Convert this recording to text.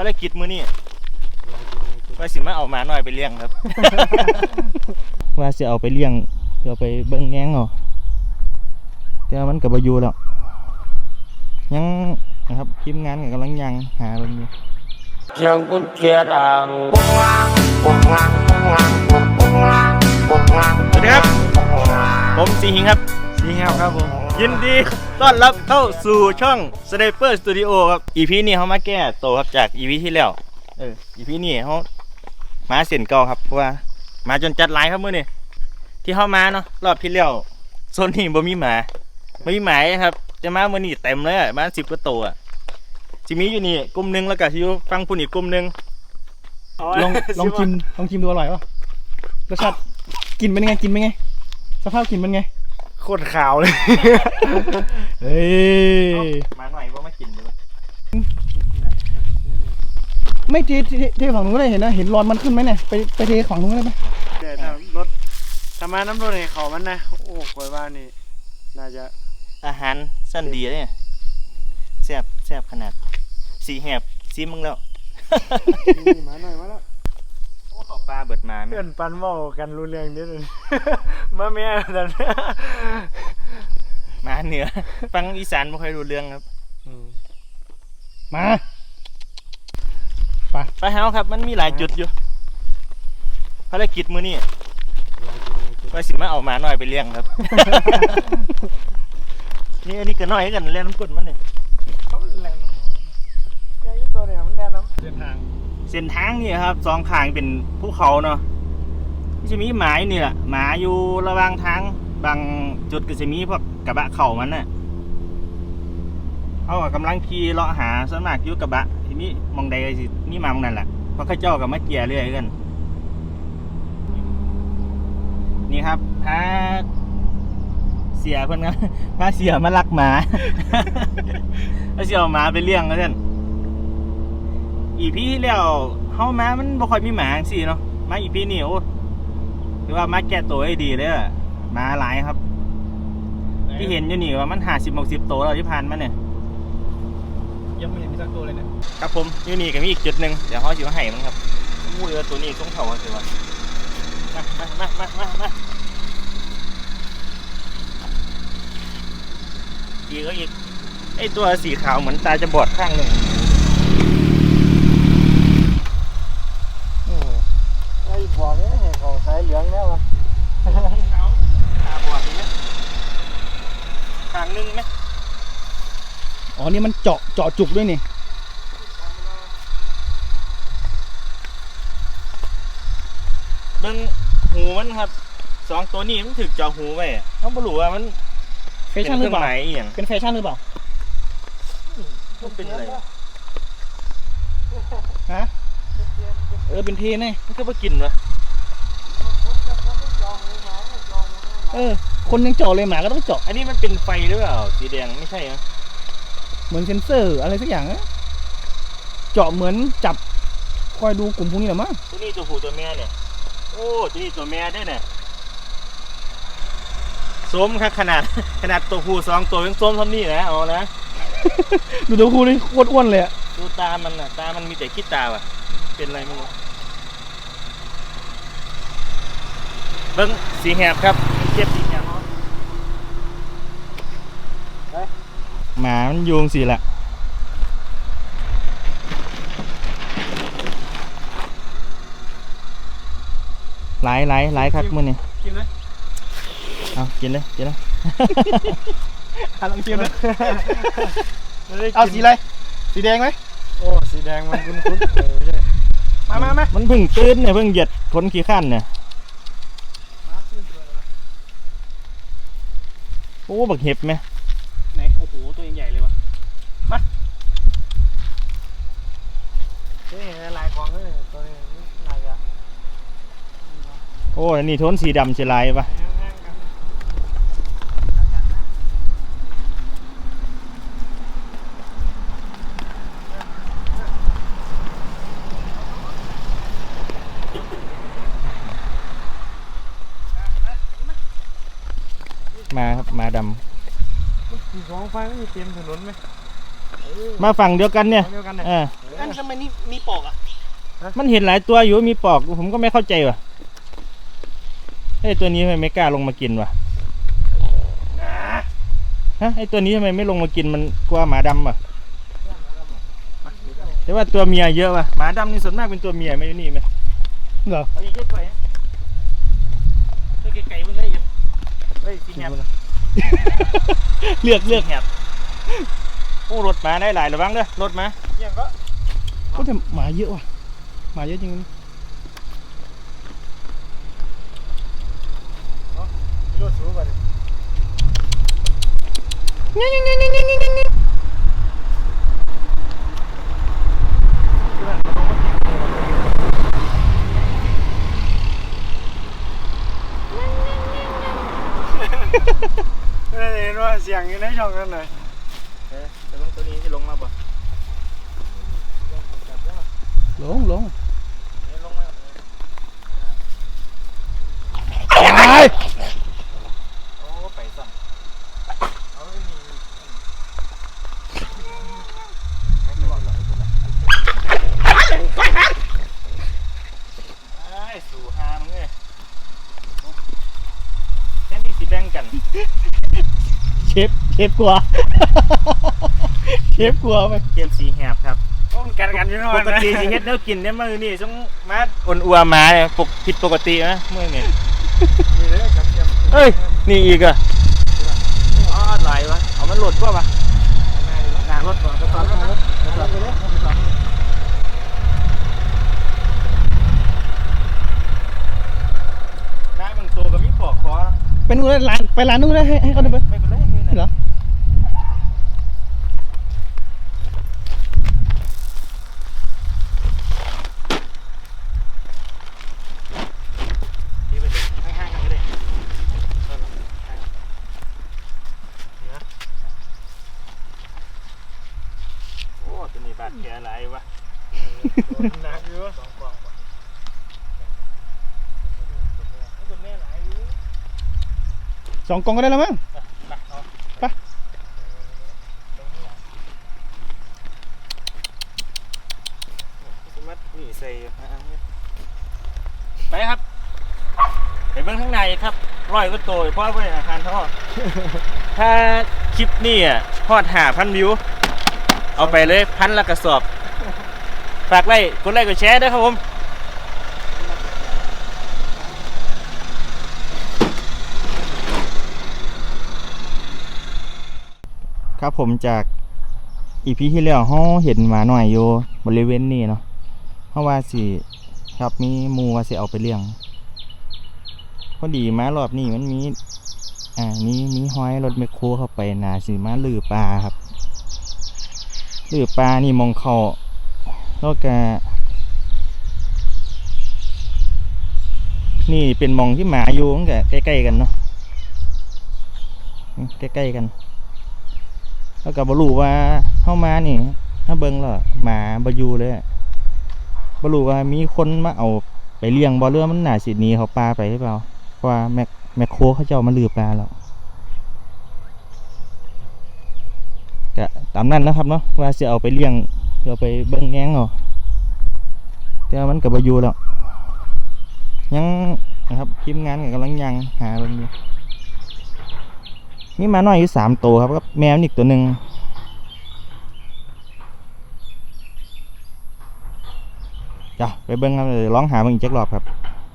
ภารกิจมื้อนี้ว่าสิมาเอาหมาหน่อยไปเลี้ยงครับ ว่าสิเอาไปเลี้ยงเดี๋ยวไปเบิ่งแง้งเอาแต่ว่ามันก็บ่อยู่แล้วยังนะครับทีมงานก็กำลังยังหาเบิ่งอยู่ Yang pun tiada Pungang, pungang, pungang, pungang, pungang สวัสดีครับผมสีหิงครับสีหิงครับผม ยินดีต้อนรับเข้าสู่ช่อง Sniper Studio ครับ EP นี้เขามาแก้ตัวครับจาก EP ที่แล้ว เออ EP นี้เขามาเส้นเก่าครับเพราะว่ามาจนจัดไลน์ครับมื้อนี้ที่เขามาเนาะรอบที่แล้วโซนนี้บ่มีหมาบ่มีหมาครับ จะมามื้อนี้เต็มเลยอะมาสิบกว่าตัวอะจิมีอยู่นี่กลุ่มหนึงแล้วก็สิอยู่ฟังผู้นี่กลุ่มหนึง ลองลองชิมลองชิมดูอร่อยป่ะรสชาติกลินเป็นไงกลินเป็นไงสภาพกลินเป็นไงโคตรขาวเลย เฮ้ย มาหน่อยบ่มากินดูไม่เทเทเทฝั่งนู้นก็ได้เห็นนะเห็นรอยมันขึ้นไหมเนี่ยไปไปเทฝั่งนู้นได้ไหมเดี๋ยวถ้ารถทำมาน้ำรถให้เขามันนะ โอ้กวยว่านี่ น่าจะอาหารสั้นดีเนี่ยแซ่บแซ่บขนาด สีแหบซีมึงแล้ว นี่มาหน่อยมาแล้วโอ้ขอ ปลาเบิดมาไหมเพื่อนปันเว่ากันรู้เรื่องนิดนึง มาแม่แต่มาเหนือ ฟังอีสานไม่ค่อยรู้เรื่องครับ มาไปเฮาครับ มันมีหลายจุดอยู่ ภารกิจมื้อนี้ว่าสิมาเอาหมาหน่อยไปเลี้ยงครับ นี่อันนี้ก็น้อยกันเลี้ยงน้ำกรดมันเนี่ยเขาแรงแกยี่ตัวเนี่ยมันแรงน้ำเดินทาง เส้นทางนี่ครับสองข้างเป็นภูเขาเนาะจะมีหมาอยู่นี่แหละหมาอยู่ระหว่างทางบางจุดก็จะมีพวกกระบะเข่ามันน่ะเอาก็กำลังขี่เลาะหาสนมากอยู่กระบะที่มีหมองใดก็สิมีหมามองนั่นแหละเพราะข้าเจ้ากับมาเกียร์เรื่อยกัน นี่ครับพาเสียเพื่อนครับพาเสียมาลักหมาพาเสียเอาหมาไปเลี้ยงแล้วท่าน อีพีที่แล้วเฮามามันบ่ค่อยมีหมาจังซี่เนาะมาอีพีนี้โอ้ถือว่ามาแก้ตัวได้ดีเลยอะหมาหลายครับ ที่เห็นอยู่นี่ว่ามัน50 60ตัวแล้วที่ผ่านมาเนี่ยยังไม่เห็นมีสักตัวเลยเนี่ยครับผมอยู่นี่ก็มีอีกจุดหนึ่งเดี๋ยวเขาสิมาให้มันครับอู้เรือตัวนี้ต้องเท่ากันสิวะมามามามามามาอีกก็อีกไอตัวสีขาวเหมือนตาจะบอดข้างหนึ่ง โอ้โห ไอ้บอกเนี่ยให้ เขาสายเหลืองแล้วอะขาวตาบอดเลยไหมข้างหนึ่งไหมอ๋อ นี่มันเจาะเจาะจุกด้วยนี่ เบิ่งหูมันครับสองตัวนี้มันถึกเจาะหูไว้อะเขาบ่รู้ว่ามันแฟชั่นหรือเปล่าคงหมายอหย่างเป็นแฟชั่นหรือเปล่า มันเป็นอะไรฮะ เออ เป็นเทแน่มันก็บ่กินวะ ออ คนยังเจาะเลยหมาก็ต้องเจาะอันนี้มันเป็นไฟหรือเปล่าสีแดงไม่ใช่นะเหมือนเซนเซอร์อะไรสักอย่างนะเจาะเหมือนจับคอยดูกลุ่มพวกนี้เหรอมั้งตัวนี้ตัวผู้ตัวแม่เนี่ยโอ้ตัวนี้ตัวแม่ด้วยเนี่ยสมครับขนาดขนาดตัวผู้สองตัวยังสมเท่านี้นะเอานะ ดูตัวคู่นี่โคตรอ้วนเลยอะดูตามันน่ะตามันมีแต่ขี้ตาว่ะ เป็นอะไรไม่รู้เบิ้งสีแหบครับ เทียบสีแหบหมามันยุงสิละหลายหลายหลายคักมื้อนี่กินเลยเอากินเลยกินเลยอะลองชิมเลยไม่ได้เอากินสีอะไรสีแดงไหมโอ้สีแดงมันคุ้นๆเออใช่มามามามันเพิ่งตื่นเนี่ยเพิ่งเหยียดขนขี้ข้านเนี่ย โอ้บักเห็บไหมไหนโอ้โหตัวใหญ่ๆเลยว่ะนี่ลายของเลยตัวนี้น่าจะโอ้อันนี่โทนสีดำเชลายปะ มาครับมาดมีของไฟไม่มีเต็มถนนไหมำมาฝั่งเดียวกันเนี่ยเดียวกันเนี่ยเออเออันทำไมนี่มีปอกอะมันเห็นหลายตัวอยู่มีปอกผมก็ไม่เข้าใจว่ะไอ้ยตัวนี้ทำไมไม่กล้าลงมากินวะฮะไอ้ตัวนี้ทำไมไม่ลงมากินมันกลัวหมาดำอะแต่ว่าตัวเมียเยอะว่ะหมาดำนี่ส่วนมากเป็นตัวเมียไหมอยู่นี่ไหมเหรอเอาอีกเยอะไปตัวไก่ๆมึงได้ยังเฮ้ยสีแหบเลือกเลือกแหบโอ้รถมาได้หลายระวังเด้อรถมายังก็ก็แต่หมาเยอะว่ะหมาเยอะจริงรถสูงไปเลยไม่ได้เห็น ว่าเสียงอยู่ในช่องนั้นเลยเออแต่ว่าตัวนี้จะลงมาบ่ลงลงนี่ลงมาตายโอ้ไปสั่นเอาไอ้นี่ไอ้สู่หามึงเอ้ยแค่ที่สิแบ่งกัน เชฟ เชฟกลัว เชฟกลัวไปเกมสีแหบครับต้องกันกันอยู่หน่อปยกติสิเฮ็ดแนวกินได้มือนี่ต้องมาอ่อนอัวมาเนี่ยปกผิดปกตินะมือนี่นี่เลยกับเทียมเอ้ยนี่อีกอะอ๋อหลายวะเอามันหลดป่ะวะหนารถก่อนไปก่อนรถน้าบางตัวก็มีปอกคอไปนู่นเลยร้านไปร้านนู่นเลยให้ให้เขาเดินไปไม่เป็นไรไม่เป็นไร เหรอ นี่ไปเลยข้างๆกันก็ได้โอ้ตัวนี้บาดแผลหลายวะ หนักอยู่ สองกล่องว่ะตัวแม่หลายอยู่ สองกล่องก็ได้แล้วมั้งไปเอาไปตรงนี้อะสมัดนี่ใส่อะเอาเนี่ยไปครับไปเบื้องข้างในครับร้อยก็โตยเพราะว่าเป็นอาคารท่อถ้าคลิปนี้อะพอดหาพันวิว เอาไปเลยพันละกระสอบ ฝากไลค์กดไลค์กดแชร์ด้วยครับผม ครับผมจากอีพีที่แล้วเราเห็นหมาหน่อยอยู่บริเวณนี้เนาะเพราะว่าสิครับมีมูว่าสิเอาไปเลี้ยงพอดีมารอบนี้มันมีอ่านี่มีห้อยรถแมคโครเข้าไปนาสิมาลือปลาครับลือปลานี่มองเขาแล้วก็นี่เป็นมองที่หมาอยู่มันก็ใกล้ๆกันเนาะใกล้ๆกัน แล้วก็บรูว่าเข้ามานี่ถ้าเบิ่งแล้วหมาบอยู่เลยบรูว่ามีคนมาเอาไปเลี้ยงบ่เรือมันหนาสิหนีเขาปลาไปหรือเปล่าเพราะว่าแมคแมคโครเขาเจ้ามาลือปลาแล้วก็ตามนั้นนะครับเนาะว่าจะเอาไปเลี้ยงเอาไปเบิ่งแง้งเอาแต่ว่ามันกับบอยู่แล้วยังนะครับทีมงานก็กำลังยังหาเบิ่งอยู่ มีมาน้อยอยู่สามตัวครับกับแมวอีกตัวหนึ่งจ้ะไปเบิ้งครับเดี๋ยวร้องหาเบิ้งอีกจักรอบครับ